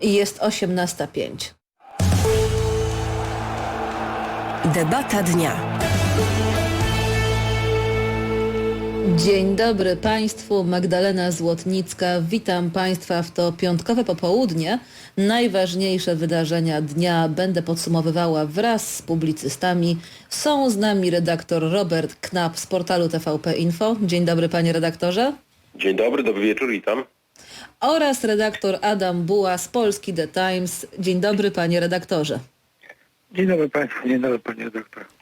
i jest 18.05. Debata dnia. Dzień dobry Państwu, Magdalena Złotnicka. Witam Państwa w to piątkowe popołudnie. Najważniejsze wydarzenia dnia będę podsumowywała wraz z publicystami. Są z nami redaktor Robert Knap z portalu TVP Info. Dzień dobry Panie redaktorze. Dzień dobry, dobry wieczór, witam. Oraz redaktor Adam Buła z Polski The Times. Dzień dobry Panie redaktorze. Dzień dobry Państwu, dzień dobry Panie doktor.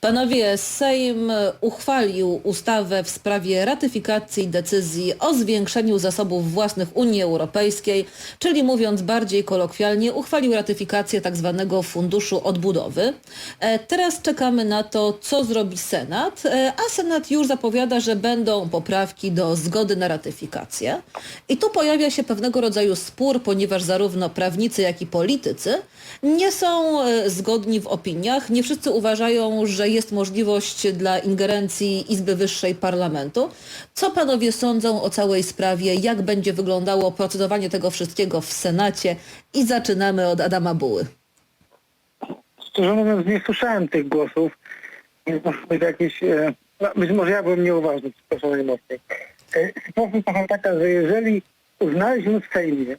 Panowie, Sejm uchwalił ustawę w sprawie ratyfikacji decyzji o zwiększeniu zasobów własnych Unii Europejskiej, czyli mówiąc bardziej kolokwialnie, uchwalił ratyfikację tzw. Funduszu Odbudowy. E, Teraz czekamy na to, co zrobi Senat, e, a Senat już zapowiada, że będą poprawki do zgody na ratyfikację. I tu pojawia się pewnego rodzaju spór, ponieważ zarówno prawnicy, jak i politycy nie są e, zgodni w opiniach. Nie wszyscy uważają, że jest możliwość dla ingerencji Izby Wyższej Parlamentu. Co panowie sądzą o całej sprawie? Jak będzie wyglądało procedowanie tego wszystkiego w Senacie? I zaczynamy od Adama Buły. Szczerze mówiąc nie słyszałem tych głosów, więc muszę być jakieś... E, no, być może ja byłem nieuważny, przepraszam najmocniej. E, sytuacja jest taka, że jeżeli uznaliśmy w Sejmie,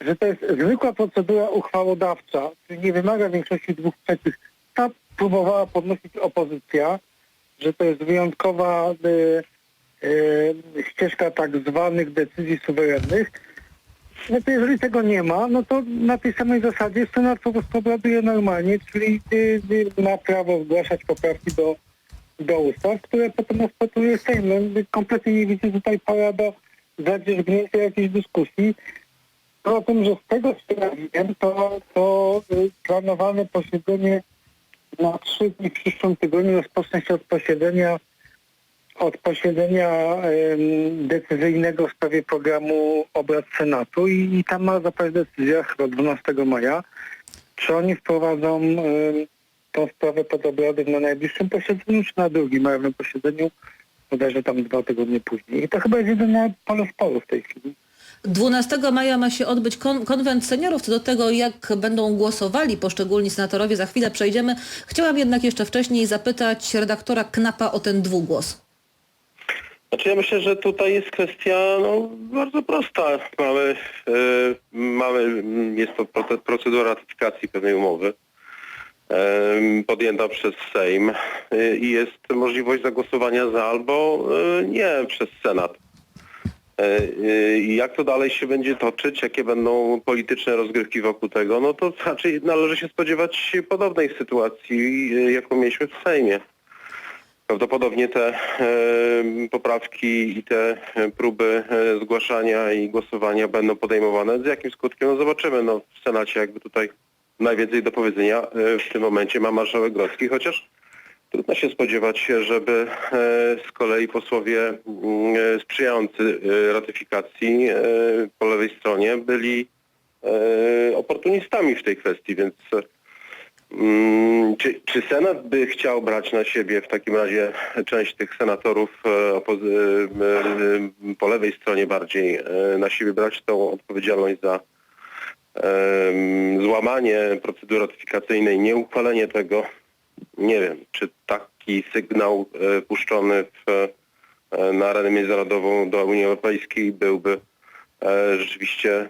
że to jest zwykła procedura uchwałodawcza, czyli nie wymaga większości dwóch trzecich, próbowała podnosić opozycja, że to jest wyjątkowa e, e, ścieżka tak zwanych decyzji suwerennych, no to jeżeli tego nie ma, no to na tej samej zasadzie Senat po prostu obraduje normalnie, czyli y, y, ma prawo zgłaszać poprawki do, do ustaw, które potem rozpatruje Sejm. No, y, kompletnie nie widzę tutaj pola do zadzierzgnięcia jakiejś dyskusji. Poza tym, że z tego co ja wiem, to, to y, planowane posiedzenie na trzy dni w przyszłym tygodniu rozpocznie się od posiedzenia od posiedzenia decyzyjnego w sprawie programu obrad Senatu i, i tam ma zapaść decyzja chyba 12 maja, czy oni wprowadzą tą sprawę pod obrady na najbliższym posiedzeniu, czy na drugim majowym posiedzeniu, bodajże tam dwa tygodnie później. I to chyba jest jedyne pole sporu w tej chwili. 12 maja ma się odbyć kon konwent seniorów. Co do tego, jak będą głosowali poszczególni senatorowie, za chwilę przejdziemy. Chciałam jednak jeszcze wcześniej zapytać redaktora Knapa o ten dwugłos. Znaczy ja myślę, że tutaj jest kwestia no, bardzo prosta. Mamy, e, mamy, jest to proce- procedura ratyfikacji pewnej umowy e, podjęta przez Sejm e, i jest możliwość zagłosowania za albo e, nie przez Senat. E, e, jak to dalej się będzie toczyć, jakie będą polityczne rozgrywki wokół tego, no to raczej należy się spodziewać podobnej sytuacji, e, jaką mieliśmy w Sejmie. Prawdopodobnie te poprawki i te próby zgłaszania i głosowania będą podejmowane. Z jakim skutkiem? No zobaczymy. No, w Senacie jakby tutaj najwięcej do powiedzenia w tym momencie ma marszałek Grodzki, chociaż trudno się spodziewać, żeby e, z kolei posłowie mm, e, sprzyjający e, ratyfikacji po lewej stronie byli oportunistami w tej kwestii, więc Mm, Czy, czy Senat by chciał brać na siebie w takim razie część tych senatorów po lewej stronie bardziej na siebie brać tą odpowiedzialność za złamanie procedury ratyfikacyjnej, nieuchwalenie tego? Nie wiem, czy taki sygnał e, puszczony w, e, na arenę międzynarodową do Unii Europejskiej byłby e, rzeczywiście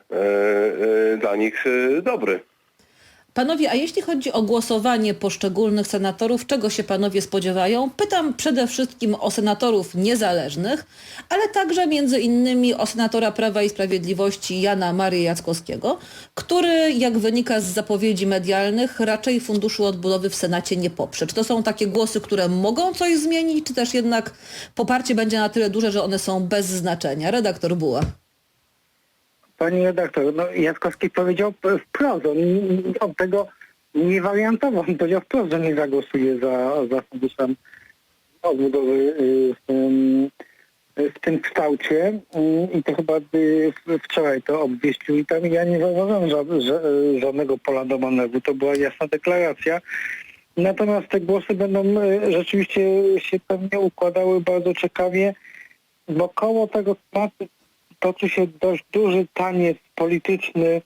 dla nich dobry. Panowie, a jeśli chodzi o głosowanie poszczególnych senatorów, czego się panowie spodziewają? Pytam przede wszystkim o senatorów niezależnych, ale także między innymi o senatora Prawa i Sprawiedliwości Jana Marii Jackowskiego, który, jak wynika z zapowiedzi medialnych, raczej Funduszu Odbudowy w Senacie nie poprze. Czy to są takie głosy, które mogą coś zmienić, czy też jednak poparcie będzie na tyle duże, że one są bez znaczenia? Redaktor Buła. Pani redaktor, no Jackowski powiedział wprost, on od tego nie wariantował, on powiedział wprost, że nie zagłosuje za, za funduszem odbudowy y, w tym, w tym kształcie y, i to chyba y, wczoraj to obwieścił i tam ja nie zauważyłem y, żadnego pola do manewru, to była jasna deklaracja. Natomiast te głosy będą y, rzeczywiście się pewnie układały bardzo ciekawie, bo koło tego tematu toczy się dość duży taniec polityczny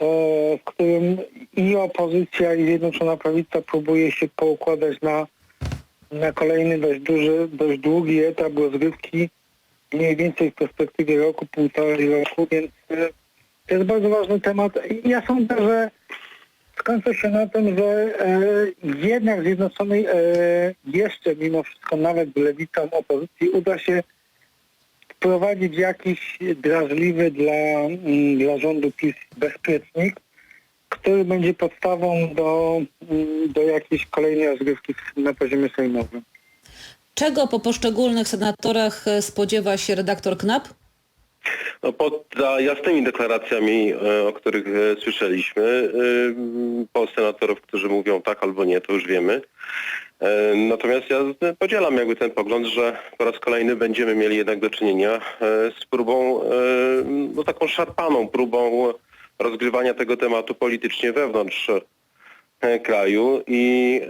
w którym i opozycja, i Zjednoczona Prawica próbuje się poukładać na, na kolejny dość duży, dość długi etap rozgrywki, mniej więcej w perspektywie roku, półtorej roku, więc e, to jest bardzo ważny temat. Ja sądzę, że skończy się na tym, że e, jednak Zjednoczonej e, jeszcze mimo wszystko nawet lewicom opozycji uda się wprowadzić jakiś drażliwy dla, mm, dla rządu PiS bezpiecznik, który będzie podstawą do, mm, do jakiejś kolejnej rozgrywki na poziomie sejmowym. Czego po poszczególnych senatorach spodziewa się redaktor Knap? No, poza jasnymi deklaracjami, e, o których e, słyszeliśmy, e, po senatorów, którzy mówią tak albo nie, to już wiemy. E, Natomiast ja podzielam jakby ten pogląd, że po raz kolejny będziemy mieli jednak do czynienia e, z próbą, e, no taką szarpaną próbą rozgrywania tego tematu politycznie wewnątrz kraju i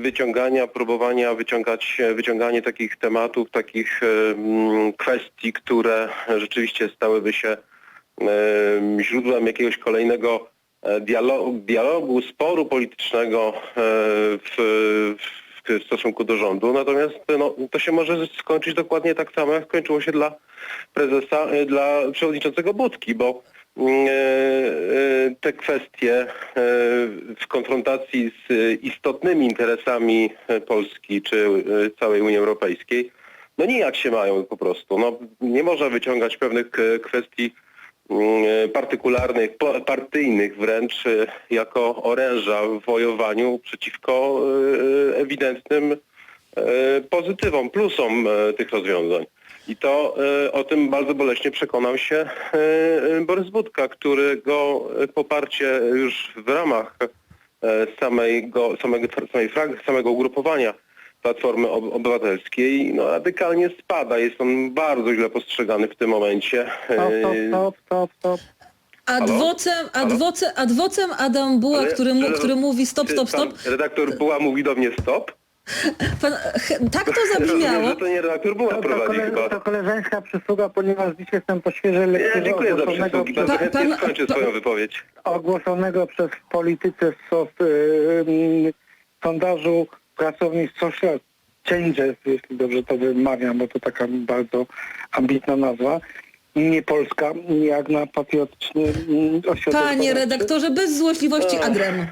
wyciągania, próbowania wyciągać, wyciąganie takich tematów, takich mm, kwestii, które rzeczywiście stałyby się źródłem jakiegoś kolejnego dialogu, dialogu sporu politycznego e, w, w stosunku do rządu. Natomiast no, to się może skończyć dokładnie tak samo, jak skończyło się dla prezesa, e, dla przewodniczącego Budki, bo mm, e, te kwestie w konfrontacji z istotnymi interesami Polski czy całej Unii Europejskiej, no nijak się mają po prostu. No, nie można wyciągać pewnych kwestii partykularnych, po- partyjnych wręcz e, jako oręża w wojowaniu przeciwko e, ewidentnym e, pozytywom, plusom e, tych rozwiązań. I to e, o tym bardzo boleśnie przekonał się e, e, Borys Budka, którego e, poparcie już w ramach e, samego, samego, samej samego ugrupowania Platformy Ob- Obywatelskiej no, radykalnie spada. Jest on bardzo źle postrzegany w tym momencie. Stop, stop, E, stop, stop. Adwocem, adwocem, adwocem Adam Buła, Ale- który, mu, który mówi stop, stop, pan stop. Redaktor Buła mówi do mnie stop. Pan, he- tak to Rozumiem, zabrzmiało. że to nie redaktor Buła To, to, prowadzi kole, chyba. to koleżeńska przysługa, ponieważ dziś jestem po świeżej Ja lekturze dziękuję za ogłoszonego, przysługi. przez, Bardzo Pa- chętnie pan- skończę to- swoją wypowiedź. ogłoszonego przez w polityce SOS y, y, sondażu pracownik Social Changes, jeśli dobrze to wymawiam, bo to taka bardzo ambitna nazwa. Nie polska, jak na patriotyczny mm, ośrodek Panie redaktorze, bez złośliwości adrem.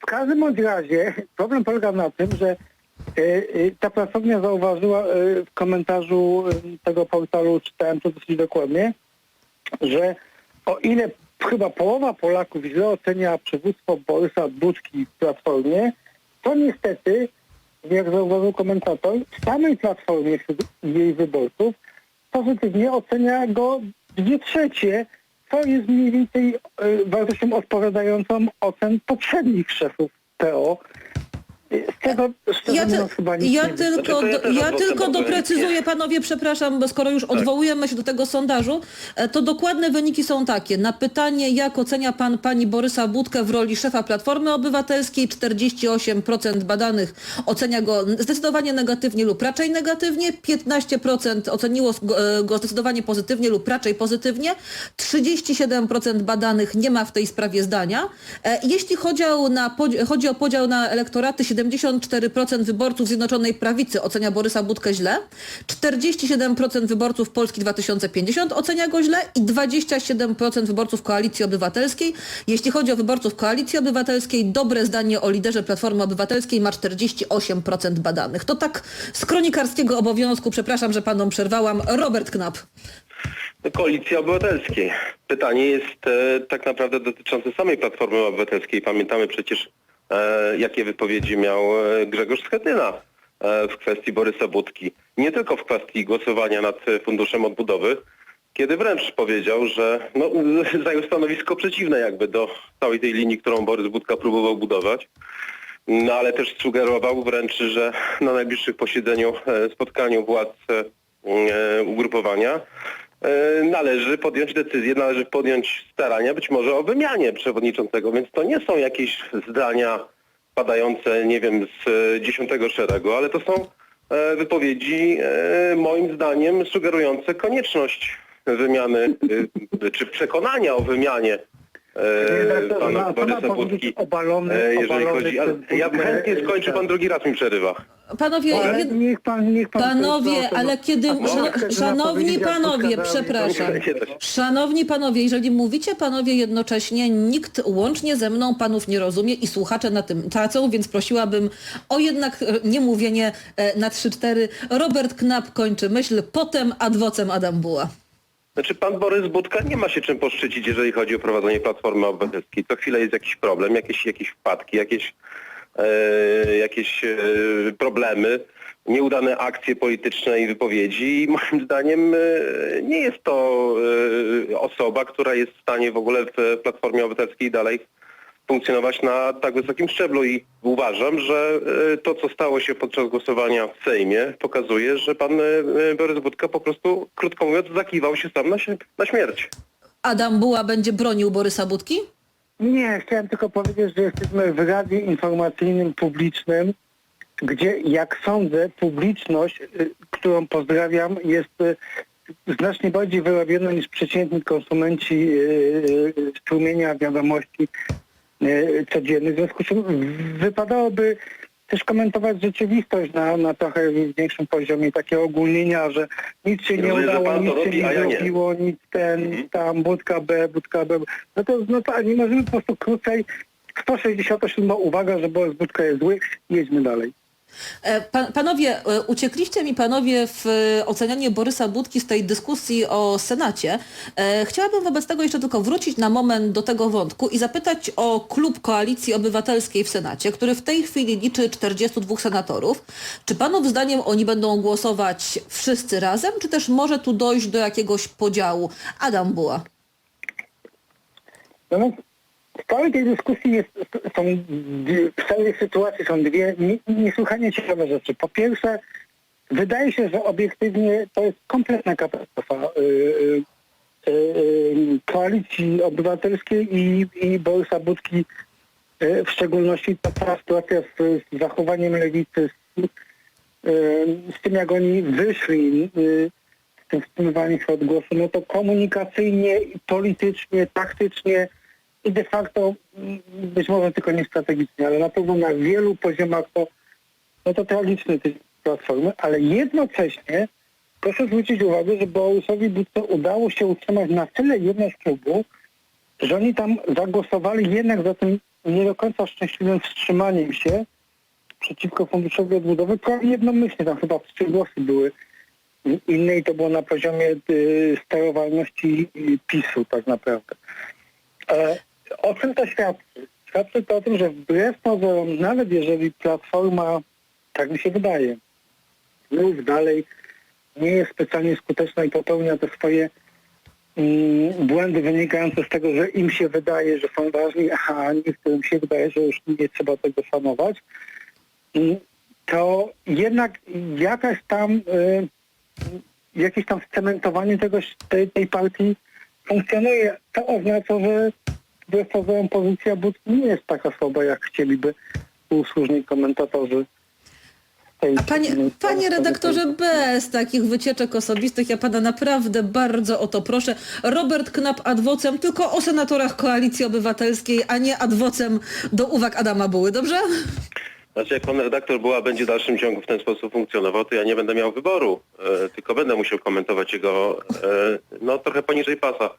W każdym razie problem polega na tym, że y, y, ta pracownia zauważyła y, w komentarzu tego portalu, czytałem to dosyć dokładnie, że o ile chyba połowa Polaków źle ocenia przywództwo Borysa Budki w Platformie, to niestety, jak zauważył komentator, w samej Platformie wśród jej wyborców pozytywnie ocenia go dwie trzecie, co jest mniej więcej y, wartością odpowiadającą ocen poprzednich szefów PO. Z tego szczerze Ja, ty, chyba nic ja nie tylko, Znaczy, ja ja tylko doprecyzuję, panowie, przepraszam, bo skoro już odwołujemy się do tego sondażu, e, to dokładne wyniki są takie. Na pytanie, jak ocenia pan pani Borysa Budkę w roli szefa Platformy Obywatelskiej, 48% badanych ocenia go zdecydowanie negatywnie lub raczej negatywnie, 15% oceniło go, e, go zdecydowanie pozytywnie lub raczej pozytywnie, 37% badanych nie ma w tej sprawie zdania. E, Jeśli chodzi o, na, chodzi o podział na elektoraty, 74% wyborców Zjednoczonej Prawicy ocenia Borysa Budkę źle, 47% wyborców Polski 2050 ocenia go źle i 27% wyborców Koalicji Obywatelskiej. Jeśli chodzi o wyborców Koalicji Obywatelskiej, dobre zdanie o liderze Platformy Obywatelskiej ma 48% badanych. To tak z kronikarskiego obowiązku, przepraszam, że panom przerwałam, Robert Knap. Koalicji Obywatelskiej. Pytanie jest e, tak naprawdę dotyczące samej Platformy Obywatelskiej. Pamiętamy przecież, jakie wypowiedzi miał e, Grzegorz Schetyna e, w kwestii Borysa Budki. Nie tylko w kwestii głosowania nad e, Funduszem Odbudowy, kiedy wręcz powiedział, że no, zajął stanowisko przeciwne jakby do całej tej linii, którą Borys Budka próbował budować. No ale też sugerował wręcz, że na najbliższym posiedzeniu, e, spotkaniu władz e, e, ugrupowania e, należy podjąć decyzję, należy podjąć starania być może o wymianie przewodniczącego, więc to nie są jakieś zdania padające, nie wiem, z e, dziesiątego szeregu, ale to są e, wypowiedzi e, moim zdaniem sugerujące konieczność wymiany, e, czy przekonania o wymianie no, Borysa powiedzieć Budki, obalony- e, jeżeli obalony chodzi... Ale ja chętnie skończę, pan drugi raz mi przerywa. Panowie, Ale jed... niech pan, niech pan Panowie, proszę, ale no. kiedy... Chcę Szanowni panowie, przepraszam. Szanowni panowie, jeżeli mówicie panowie jednocześnie, nikt łącznie ze mną panów nie rozumie i słuchacze na tym tracą, więc prosiłabym o jednak e, nie mówienie e, na 3-4. Robert Knap kończy myśl, potem adwocem Adam Buła. Znaczy pan Borys Budka nie ma się czym poszczycić, jeżeli chodzi o prowadzenie Platformy Obywatelskiej. Co chwilę jest jakiś problem, jakieś, jakieś wpadki, jakieś, e, jakieś e, problemy, nieudane akcje polityczne i wypowiedzi i moim zdaniem e, nie jest to e, osoba, która jest w stanie w ogóle w Platformie Obywatelskiej dalej funkcjonować na tak wysokim szczeblu i uważam, że e, to, co stało się podczas głosowania w Sejmie, pokazuje, że pan e, Borys Budka po prostu, krótko mówiąc, zakiwał się sam na, się, na śmierć. Adam Buła będzie bronił Borysa Budki? Nie, chciałem tylko powiedzieć, że jesteśmy w Radzie Informacyjnym Publicznym, gdzie jak sądzę publiczność, y, którą pozdrawiam, jest znacznie bardziej wyrobiona niż przeciętni konsumenci strumienia wiadomości codziennych. W związku z czym wypadałoby też komentować rzeczywistość na, na trochę większym poziomie, takie ogólnienia, że nic się nie Rozumiem, udało, nic się robi, nie a ja nie. zrobiło, nic ten, Mhm. tam, budka B, budka B. No to, no to nie możemy po prostu krócej 167 uwaga, że Borys Budka jest zły, jedźmy dalej. E, Pan, panowie, e, uciekliście mi panowie w e, ocenianie Borysa Budki z tej dyskusji o Senacie. Chciałabym wobec tego jeszcze tylko wrócić na moment do tego wątku i zapytać o klub Koalicji Obywatelskiej w Senacie, który w tej chwili liczy 42 senatorów. Czy panów zdaniem oni będą głosować wszyscy razem, czy też może tu dojść do jakiegoś podziału? Adam Buła. Natomiast w całej tej dyskusji jest, są, w całej sytuacji są dwie nie- niesłychanie ciekawe rzeczy. Po pierwsze, wydaje się, że obiektywnie to jest kompletna katastrofa y, y, y, y, koalicji obywatelskiej i, i Borysa Budki y, w szczególności ta cała sytuacja z, z zachowaniem lewicy, z, y, z tym jak oni wyszli tym wstrzymywaniem się od głosu, no to komunikacyjnie, politycznie, taktycznie i de facto mm, być może tylko nie strategicznie, ale na pewno na wielu poziomach to, no to tragiczny tej platformy, ale jednocześnie proszę zwrócić uwagę, że Borysowi Budce udało się utrzymać na tyle jedność klubu, że oni tam zagłosowali jednak za tym nie do końca szczęśliwym wstrzymaniem się przeciwko Funduszowi Odbudowy, prawie jednomyślnie, tam chyba trzy głosy były inne i to było na poziomie y, sterowalności PiSu tak naprawdę. O czym to świadczy? Świadczy to o tym, że wbrew pozorom, nawet jeżeli Platforma, tak mi się wydaje, znów dalej nie jest specjalnie skuteczna i popełnia te swoje mm, błędy wynikające z tego, że im się wydaje, że są ważni, a niektórym się wydaje, że już nie trzeba tego szanować, mm, to jednak jakaś tam y, jakieś tam scementowanie tegoś, tej, tej partii funkcjonuje. To oznacza, że wbrew pozorom pozycja Budki nie jest taka słaba, jak chcieliby usłużni komentatorzy. A panie, panie redaktorze, bez takich wycieczek osobistych, ja pana naprawdę bardzo o to proszę. Robert Knap adwocem tylko o senatorach Koalicji Obywatelskiej, a nie adwocem do uwag Adama Buły, dobrze? Znaczy jak pan redaktor była będzie w dalszym ciągu w ten sposób funkcjonował, to ja nie będę miał wyboru, e, tylko będę musiał komentować jego e, no trochę poniżej pasa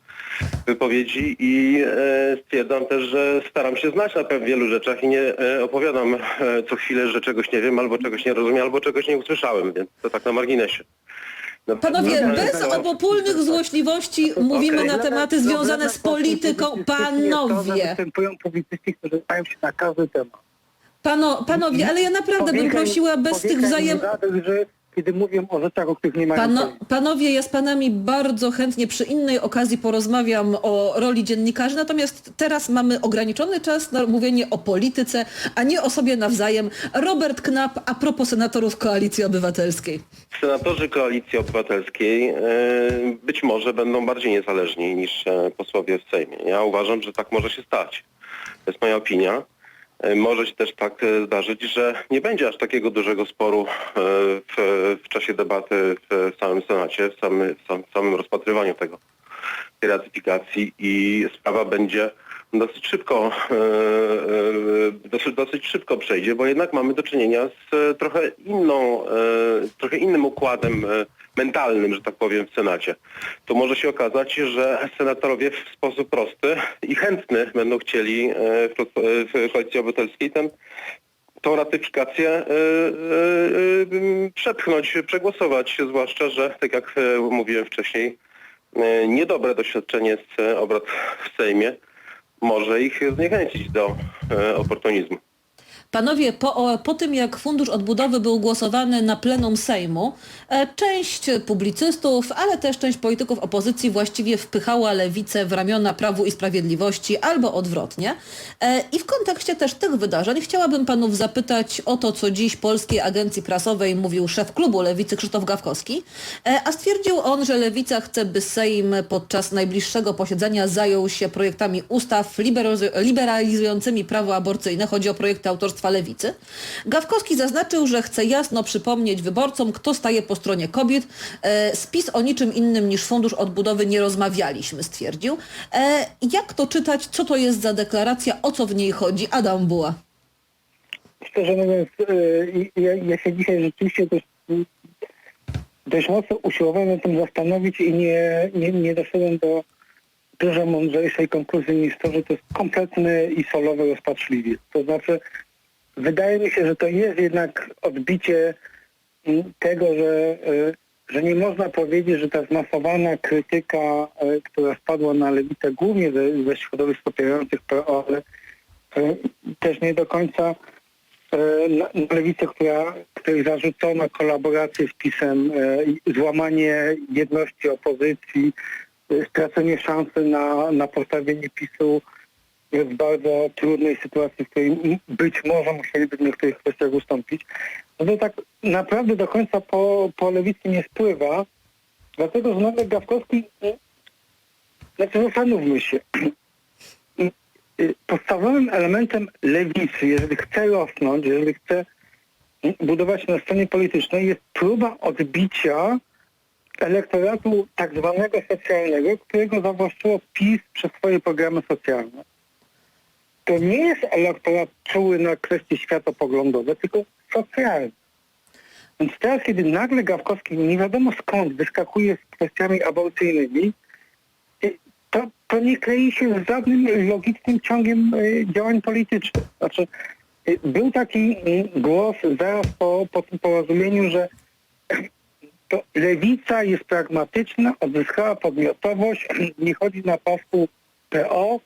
wypowiedzi i e, stwierdzam też, że staram się znać na pewno wielu rzeczach i nie e, opowiadam e, co chwilę, że czegoś nie wiem, albo czegoś nie rozumiem, albo czegoś nie usłyszałem, więc to tak na marginesie. No, Panowie, no, bez no, obopólnych złośliwości mówimy Okej. na tematy związane z polityką. Panowie, Występują publicyści, którzy znają się na każdy temat. Pano, panowie, ale ja naprawdę bym prosiła bez tych powieka im wzajem... zadość, że kiedy mówią o rzeczach, o których nie mają Pano, pojęcia. panowie, ja z panami bardzo chętnie przy innej okazji porozmawiam o roli dziennikarzy, natomiast teraz mamy ograniczony czas na mówienie o polityce, a nie o sobie nawzajem. Robert Knap a propos senatorów Koalicji Obywatelskiej. Senatorzy Koalicji Obywatelskiej e, być może będą bardziej niezależni niż e, posłowie w Sejmie. Ja uważam, że tak może się stać. To jest moja opinia. E, Może się też tak e, zdarzyć, że nie będzie aż takiego dużego sporu e, w, w czasie debaty w samym Senacie, w samym, w sam- w samym rozpatrywaniu tego, tej ratyfikacji i sprawa będzie dosyć szybko, dosyć, dosyć szybko przejdzie, bo jednak mamy do czynienia z trochę inną, trochę innym układem mentalnym, że tak powiem, w Senacie. To może się okazać, że senatorowie w sposób prosty i chętny będą chcieli e, w, w Koalicji Obywatelskiej ten tą ratyfikację y, przepchnąć, przegłosować, zwłaszcza, że tak jak e, mówiłem wcześniej, e, niedobre doświadczenie z e, obrad w Sejmie może ich zniechęcić do e, oportunizmu. Panowie, po, po tym jak Fundusz Odbudowy był głosowany na plenum Sejmu, e, część publicystów, ale też część polityków opozycji właściwie wpychała lewicę w ramiona Prawu i Sprawiedliwości albo odwrotnie. E, I w kontekście też tych wydarzeń chciałabym panów zapytać o to, co dziś Polskiej Agencji Prasowej mówił szef klubu Lewicy Krzysztof Gawkowski, E, a stwierdził on, że Lewica chce, by Sejm podczas najbliższego posiedzenia zajął się projektami ustaw liberalizu- liberalizującymi prawo aborcyjne. Chodzi o projekty autorstwa Lewicy. Gawkowski zaznaczył, że chce jasno przypomnieć wyborcom, kto staje po stronie kobiet. E, Spis o niczym innym niż Fundusz Odbudowy nie rozmawialiśmy, stwierdził. E, Jak to czytać? Co to jest za deklaracja? O co w niej chodzi? Adam Buła. Szczerze mówiąc, y, ja, ja się dzisiaj rzeczywiście dość, dość mocno usiłowałem na tym zastanowić i nie, nie, nie doszedłem do dużo mądrzejszej konkluzji niż to, że to jest kompletny i solowy rozpaczliwiec. To znaczy, wydaje mi się, że to jest jednak odbicie tego, że, y, że nie można powiedzieć, że ta zmasowana krytyka, y, która spadła na lewicę głównie ze, ze środowisk popierających PO, ale y, też nie do końca e, na, lewicę, która, której zarzucono kolaborację z PiSem, e, złamanie jedności opozycji, e, stracenie szansy na, na postawienie PiSu w bardzo trudnej sytuacji, w której być może musieliby w niektórych kwestiach ustąpić. No to tak naprawdę do końca po, po lewicy nie spływa, dlatego że nawet Gawkowski, znaczy zastanówmy się, podstawowym elementem lewicy, jeżeli chce rosnąć, jeżeli chce budować na scenie politycznej, jest próba odbicia elektoratu tak zwanego socjalnego, którego zawłaszczyło PiS przez swoje programy socjalne. To nie jest elektorat czuły na kwestie światopoglądowe, tylko socjalny. Więc teraz, kiedy nagle Gawkowski nie wiadomo skąd wyskakuje z kwestiami aborcyjnymi, y, to, to nie klei się z żadnym logicznym ciągiem y, działań politycznych. Znaczy, y, był taki głos zaraz po, po tym porozumieniu, że to lewica jest pragmatyczna, odzyskała podmiotowość, nie chodzi na pasku PO,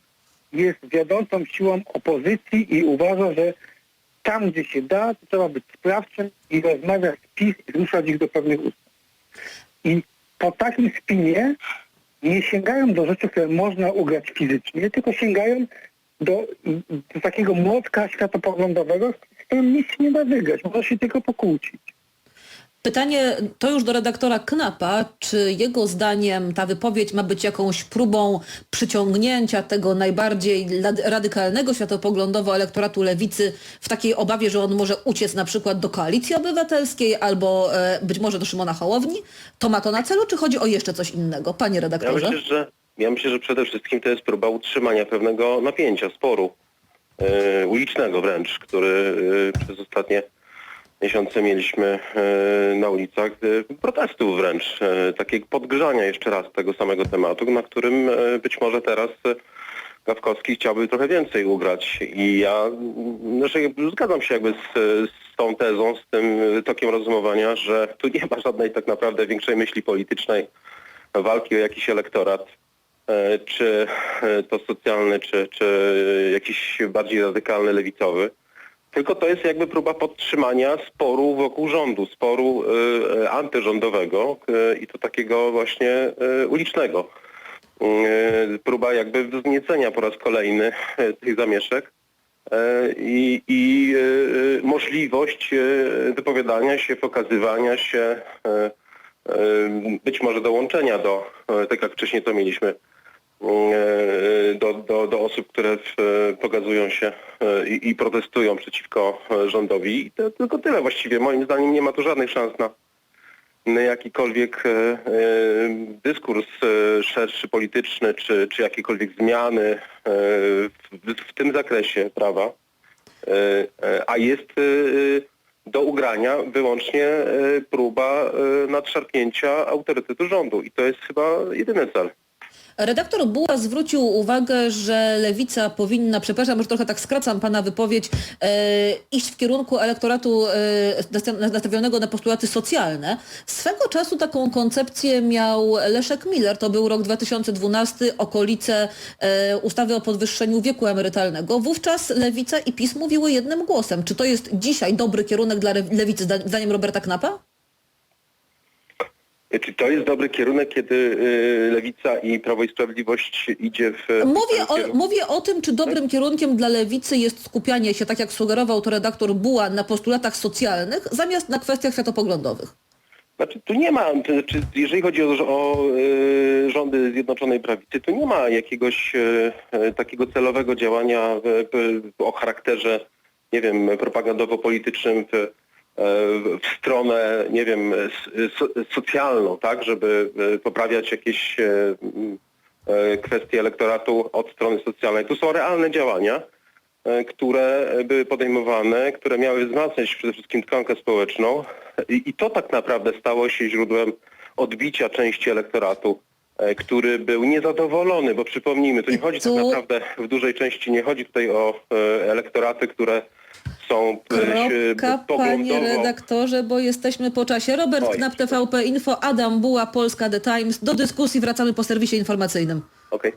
jest wiodącą siłą opozycji i uważa, że tam, gdzie się da, to trzeba być sprawczym i rozmawiać z PiS i zmuszać ich do pewnych ustaw. I po takim spinie nie sięgają do rzeczy, które można ugrać fizycznie, tylko sięgają do, do takiego młotka światopoglądowego, z którym nic nie da wygrać. Można się tylko pokłócić. Pytanie to już do redaktora Knapa, czy jego zdaniem ta wypowiedź ma być jakąś próbą przyciągnięcia tego najbardziej radykalnego światopoglądowo elektoratu lewicy w takiej obawie, że on może uciec na przykład do koalicji obywatelskiej albo e, być może do Szymona Hołowni? To ma to na celu, czy chodzi o jeszcze coś innego? Panie Ja redaktorze. myślę, że, ja myślę, że przede wszystkim to jest próba utrzymania pewnego napięcia, sporu e, ulicznego wręcz, który e, przez ostatnie miesiące mieliśmy e, na ulicach, e, protestów wręcz, e, takiego podgrzania jeszcze raz tego samego tematu, na którym być może teraz Gawkowski chciałby trochę więcej ugrać i ja znaczy, zgadzam się jakby z, z tą tezą, z tym tokiem rozumowania, że tu nie ma żadnej tak naprawdę większej myśli politycznej, walki o jakiś elektorat, czy to socjalny, czy, czy jakiś bardziej radykalny, lewicowy. Tylko to jest jakby próba podtrzymania sporu wokół rządu, sporu e, antyrządowego e, i to takiego właśnie ulicznego. Próba jakby wzniecenia po raz kolejny tych zamieszek i, i możliwość wypowiadania się, pokazywania się, być może dołączenia do, tak jak wcześniej to mieliśmy, osób, które e, pokazują się e, i, i protestują przeciwko e, rządowi. I to tylko tyle właściwie. Moim zdaniem nie ma tu żadnych szans na, jakikolwiek dyskurs szerszy, polityczny, czy, czy jakiekolwiek zmiany w, w tym zakresie prawa, a jest do ugrania wyłącznie próba nadszarpnięcia autorytetu rządu i to jest chyba jedyny cel. Redaktor Buła zwrócił uwagę, że lewica powinna, przepraszam, że trochę tak skracam pana wypowiedź, e, iść w kierunku elektoratu e, nastaw- nastawionego na postulaty socjalne. Swego czasu taką koncepcję miał Leszek Miller, to był rok 2012, okolice e, ustawy o podwyższeniu wieku emerytalnego. Wówczas lewica i PiS mówiły jednym głosem. Czy to jest dzisiaj dobry kierunek dla lewicy, zda- zdaniem Roberta Knapa? Czy to jest dobry kierunek, kiedy y, Lewica i Prawo i Sprawiedliwość idzie w... Mówię o, mówię o tym, czy dobrym kierunkiem dla lewicy jest skupianie się, tak jak sugerował to redaktor Buła, na postulatach socjalnych, zamiast na kwestiach światopoglądowych. Znaczy, tu nie ma, znaczy, jeżeli chodzi o, o y, rządy Zjednoczonej Prawicy, tu nie ma jakiegoś y, y, takiego celowego działania w, w, o charakterze, nie wiem, propagandowo-politycznym w, w w stronę, nie wiem, socjalną, tak, żeby y, poprawiać jakieś e, e, kwestie elektoratu od strony socjalnej. Tu są realne działania, e, które były podejmowane, które miały wzmacniać przede wszystkim tkankę społeczną i, to tak naprawdę stało się źródłem odbicia części elektoratu, e, który był niezadowolony, bo przypomnijmy, to nie chodzi tak Tu- naprawdę w dużej części, nie chodzi tutaj o e, elektoraty, które są się Kropka, panie redaktorze, bo jesteśmy po czasie. Robert Oj. Knap, TVP Info, Adam Buła, Polska The Times. Do dyskusji wracamy po serwisie informacyjnym. Okej.